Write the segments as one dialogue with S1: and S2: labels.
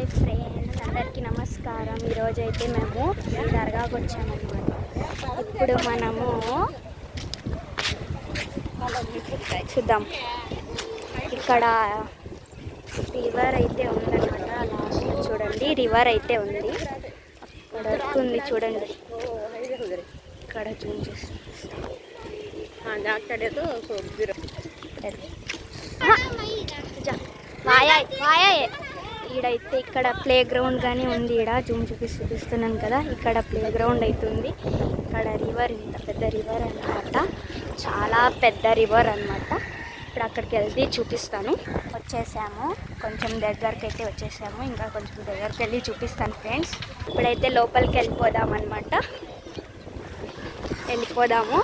S1: Hi friends అందరికీ నమస్కారం. ఈరోజు అయితే మేము దర్గాకు వచ్చామన్నమాట. ఇప్పుడు మనము చూద్దాం. ఇక్కడ రివర్ అయితే ఉందన్నమాట. లాస్ట్ చూడండి రివర్ అయితే ఉంది. అక్కడ వరకు ఉంది చూడండి. ఇక్కడ జూమ్ వాయా వాయా ఈడైతే ఇక్కడ ప్లే గ్రౌండ్ కానీ ఉంది ఈడ. జూమ్ చూపిస్తూ చూపిస్తున్నాను కదా. ఇక్కడ ప్లే గ్రౌండ్ అవుతుంది ఇక్కడ రివర్ ఇంత పెద్ద రివర్ అన్నమాట. చాలా పెద్ద రివర్ అన్నమాట. ఇప్పుడు అక్కడికి వెళ్తే చూపిస్తాను. వచ్చేసాము. కొంచెం దగ్గరికి అయితే వచ్చేసాము. ఇంకా కొంచెం దగ్గరికి వెళ్ళి చూపిస్తాను ఫ్రెండ్స్. ఇప్పుడైతే లోపలికి వెళ్ళిపోదాం అనమాట వెళ్ళిపోదాము.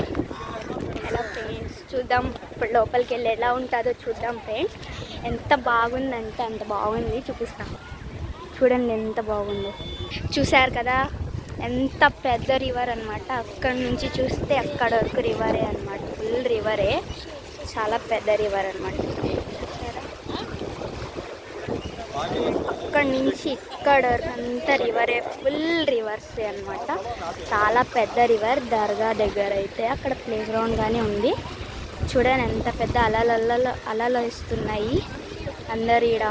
S1: చూద్దాం. ఇప్పుడు లోపలికి వెళ్ళి ఎలా ఉంటుందో చూద్దాం ఫ్రెండ్స్ ఎంత బాగుందంటే అంత బాగుంది చూపిస్తాం. చూడండి ఎంత బాగుందో. చూశారు కదా? ఎంత పెద్ద రివర్ అనమాట అక్కడ నుంచి చూస్తే అక్కడ వరకు రివరే అనమాట ఫుల్ రివరే చాలా పెద్ద రివర్ అనమాట అక్కడ నుంచి ఇక్కడ వరకు అంత రివరే ఫుల్ రివర్సే అనమాట చాలా పెద్ద రివర్ దర్గా దగ్గర అయితే అక్కడ ప్లే గ్రౌండ్ కానీ ఉంది. చూడండి ఎంత పెద్ద అలలు అలలు అలలు అందరు ఈడ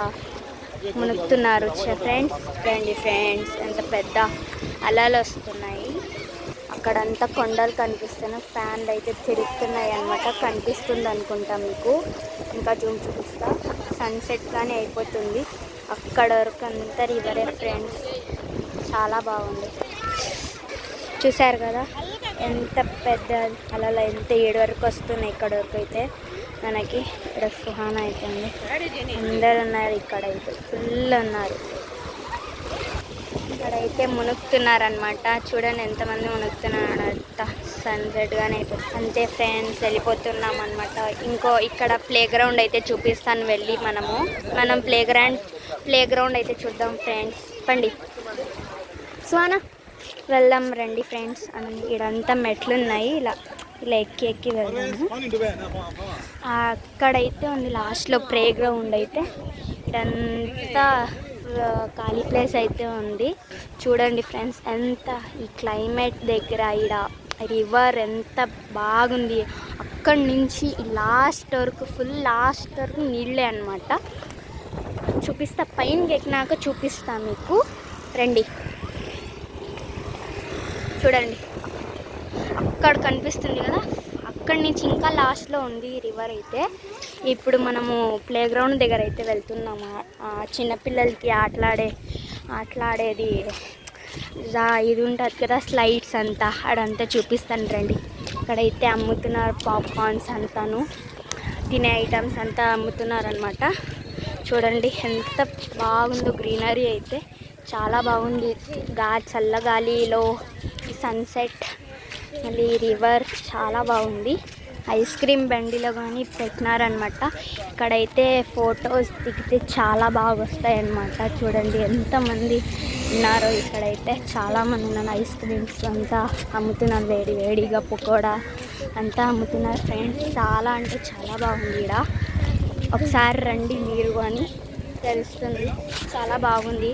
S1: మునుగుతున్నారు. ఫ్రెండ్స్ రండి ఫ్రెండ్స్ ఎంత పెద్ద అలలు వస్తున్నాయి. అక్కడంతా కొండలు కనిపిస్తున్నాయి. ఫ్యాన్లు అయితే తిరుగుతున్నాయి అనమాట కనిపిస్తుంది అనుకుంటా మీకు. ఇంకా జూమ్ చూపిస్తా. సన్సెట్ కానీ అయిపోతుంది. అక్కడ వరకు అంతా రివరే ఫ్రెండ్స్. చాలా బాగుంది. చూశారు కదా? ఎంత పెద్ద అలలు ఎంత ఏడు వరకు వస్తున్నాయి ఇక్కడ వరకు అయితే. మనకి ఇక్కడ సుహాన అవుతుంది అందరు ఉన్నారు ఇక్కడ అయితే. ఫుల్ ఉన్నారు. ఇక్కడైతే మునుగుతున్నారనమాట చూడండి ఎంతమంది మునుగుతున్నారు సన్సెట్ గానే అయిపోతుంది అంతే ఫ్రెండ్స్ వెళ్ళిపోతున్నాం అనమాట ఇంకో ఇక్కడ ప్లే గ్రౌండ్ అయితే చూపిస్తాను వెళ్ళి మనము. మనం ప్లే గ్రౌండ్ ప్లే గ్రౌండ్ అయితే చూద్దాం ఫ్రెండ్స్ పండి. సుహానా వెళ్దాం రండి ఫ్రెండ్స్. ఇడంతా మెట్లు ఉన్నాయి ఇలా ఇలా ఎక్కి ఎక్కి వెళ్దాము. అక్కడైతే ఉంది లాస్ట్లో ప్లే గ్రౌండ్ అయితే. ఇదంతా ఖాళీ ప్లేస్ అయితే ఉంది. చూడండి ఫ్రెండ్స్ ఎంత ఈ క్లైమేట్ దగ్గర ఈడ రివర్ ఎంత బాగుంది. అక్కడి నుంచి లాస్ట్ వరకు ఫుల్ లాస్ట్ వరకు నీళ్ళే అనమాట చూపిస్తా పైన ఎక్కినాక చూపిస్తా మీకు. రండి. చూడండి. అక్కడ కనిపిస్తుంది కదా? అక్కడి నుంచి ఇంకా లాస్ట్లో ఉంది రివర్ అయితే. ఇప్పుడు మనము ప్లే గ్రౌండ్ దగ్గర అయితే వెళ్తున్నాము. చిన్నపిల్లలకి ఆటలాడే ఆటలాడేది ఇది ఉంటుంది కదా స్లైడ్స్ అంతా. అడంతా చూపిస్తాను రండి. ఇక్కడైతే అమ్ముతున్నారు పాప్కార్న్స్ అంతాను. తినే ఐటమ్స్ అంతా అమ్ముతున్నారనమాట చూడండి ఎంత బాగుందో గ్రీనరీ అయితే. చాలా బాగుంది. గా చల్లగాలిలో ఈ సన్సెట్ మళ్ళీ రివర్ చాలా బాగుంది. ఐస్ క్రీమ్ బండిలో కానీ పెట్టినారనమాట. ఇక్కడైతే ఫొటోస్ దిగితే చాలా బాగా వస్తాయి అన్నమాట చూడండి ఎంతమంది ఉన్నారో ఇక్కడైతే. చాలామంది ఉన్నారు ఐస్ క్రీమ్స్ అంతా అమ్ముతున్నారు. వేడి వేడిగా పకోడా అంతా అమ్ముతున్నారు ఫ్రెండ్స్ చాలా అంటే చాలా బాగుంది ఇక్కడ ఒకసారి రండి మీరు అని తెలుస్తుంది. చాలా బాగుంది.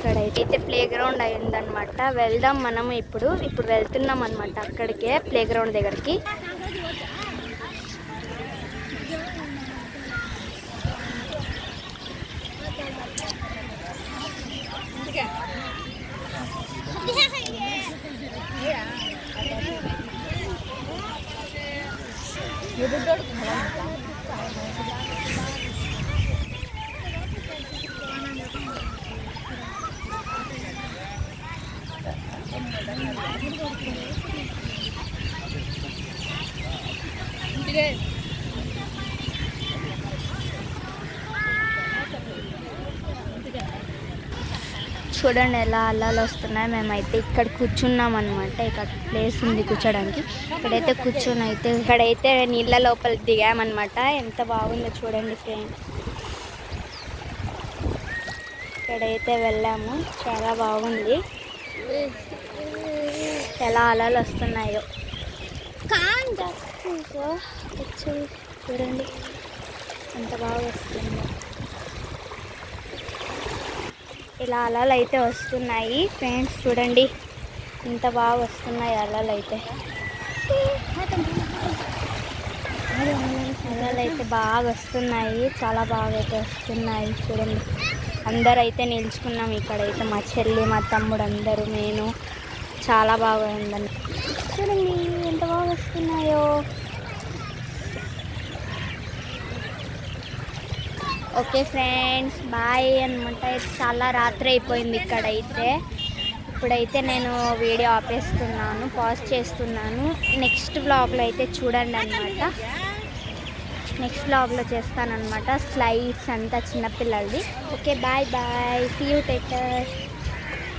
S1: ఇక్కడైతే. ప్లే గ్రౌండ్ అయిందనమాట వెళ్దాం మనం ఇప్పుడు. ఇప్పుడు వెళ్తున్నాం అనమాట అక్కడికే ప్లే గ్రౌండ్ దగ్గరికి చూడండి ఎలా అల్లాలు వస్తున్నాయి. మేమైతే ఇక్కడ కూర్చున్నాం అనమాట ఇక్కడ ప్లేస్ ఉంది కూర్చోడానికి. ఇక్కడైతే కూర్చొని అయితే ఇక్కడైతే నీళ్ళ లోపల దిగామన్నమాట. ఎంత బాగుందో చూడండి ఫ్రెండ్స్ ఇక్కడైతే వెళ్ళాము. చాలా బాగుంది. ఎలా అలలు వస్తున్నాయో. వచ్చి చూడండి. ఎంత బాగా వస్తుందో. ఇలా అలలు అయితే వస్తున్నాయి. ఫ్రెండ్స్ చూడండి. ఇంత బాగా వస్తున్నాయి అలలు అయితే. అలలు అయితే బాగా వస్తున్నాయి. చాలా బాగా అయితే వస్తున్నాయి. చూడండి. అందరూ అయితే నిల్చుకున్నాం. ఇక్కడైతే మా చెల్లి మా తమ్ముడు అందరూ నేను చాలా బాగా ఉందండి చూడండి ఎంత బాగా వస్తున్నాయో. ఓకే ఫ్రెండ్స్ బాయ్ అనమాట చాలా రాత్రి అయిపోయింది ఇక్కడైతే. ఇప్పుడైతే నేను వీడియో ఆపేస్తున్నాను పాజ్ చేస్తున్నాను. నెక్స్ట్ వ్లాగ్లో అయితే చూడండి అనమాట నెక్స్ట్ వ్లాగ్లో చేస్తానన్నమాట. స్లైడ్స్ అంతా చిన్నపిల్లలది. Okay bye bye. See you take care